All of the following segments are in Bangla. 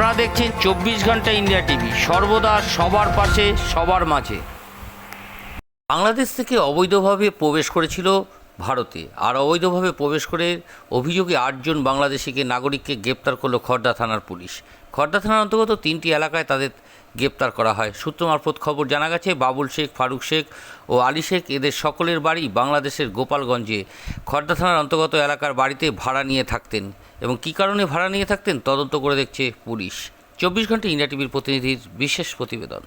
আপনারা দেখছেন চব্বিশ ঘণ্টা ইন্ডিয়া টিভি, সর্বদা সবার পাশে, সবার মাঝে। বাংলাদেশ থেকে অবৈধভাবে প্রবেশ করেছিল ভারতে। আর অবৈধভাবে প্রবেশ করে অভিযোগে আটজন বাংলাদেশিকে নাগরিককে গ্রেপ্তার করল খড়দা থানার পুলিশ। খড়দা থানার অন্তর্গত তিনটি এলাকায় তাদের গ্রেপ্তার করা হয়। সূত্র মারফত খবর জানা গেছে, বাবুল শেখ, ফারুক শেখ ও আলী শেখ এদের সকলের বাড়ি বাংলাদেশের গোপালগঞ্জে। খড়দা থানার অন্তর্গত এলাকার বাড়িতে ভাড়া নিয়ে থাকতেন এবং কী কারণে ভাড়া নিয়ে থাকতেন তদন্ত করে দেখছে পুলিশ। চব্বিশ ঘণ্টা ইন্ডিয়া টিভির প্রতিনিধির বিশেষ প্রতিবেদন।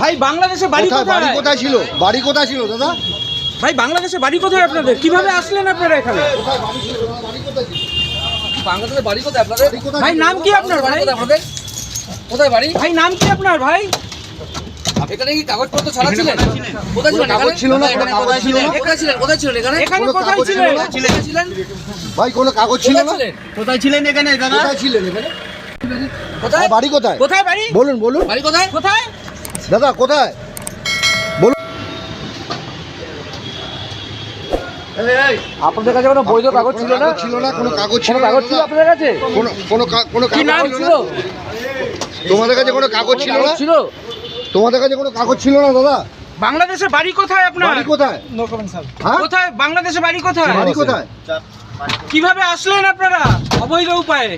ভাই বাংলাদেশে বাড়ি কোথায়? বাড়ি কোথায় কোথায় ছিল? বাড়ি কোথায় ছিল দাদা? ভাই বাংলাদেশে বাড়ি কোথায় আপনাদের? কীভাবে আসলেন আপনারা এখানে? কোথায় বাড়ি কোথায় বাংলাদেশে বাড়ি কোথায় আপনাদের? ভাই নাম কি আপনার ভাই? কোথায় আপনাদের কোথায় বাড়ি? ভাই নাম কি আপনার ভাই? এখানে কি কাগজপত্র ছাড়া ছিলেন? কোথায় ছিলেন? কাগজ ছিল না, এখানে কোথায় ছিলেন? কোথায় ছিলেন? কোথায় ছিলেন এখানে? এখানে কোথায় ছিলেন? ছিলেন? ভাই কোনো কাগজ ছিল কোথায় না কোথায় ছিলেন এখানে কোথায় ছিলেন এখানে? কোথায় বাড়ি কোথায়? কোথায় বাড়ি? বলুন বলুন। বাড়ি কোথায়? কোথায়? দাদা কোথায়? আপনাদের কাছে কোনো বৈধ কাগজ ছিল না? ছিল না কোনো কাগজ ছিল না কাগজ ছিল আপনাদের কাছে? কোনো কোনো কোনো কাগজ ছিল? তোমাদের কাছে কোনো কাগজ ছিল না? ছিল? তোমাদের কাছে কোনো কাগজ ছিল না দাদা? বাংলাদেশে বাড়ি কোথায় আপনার? বাড়ি কোথায়? হ্যাঁ? কোথায়? বাংলাদেশে বাড়ি কোথায়? বাড়ি কোথায়? কীভাবে আসলেন আপনারা? অবৈধ উপায়ে।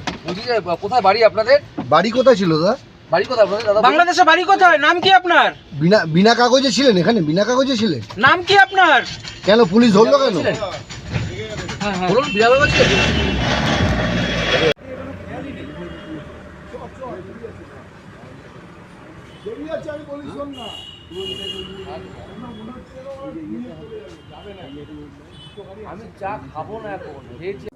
কোথায় বাড়ি আপনাদের? বাড়ি কোথায় ছিল দাদা? বাড়ি কোথায় আপনাদের বাংলাদেশে বাড়ি কোথায়? নাম কি আপনার? বিনা বিনা কাগজে ছিলেন এখানে? বিনা কাগজে ছিলেন? নাম কি আপনার? কেন পুলিশ ধরলো কেন? বলুন আমি চা খাব না এখন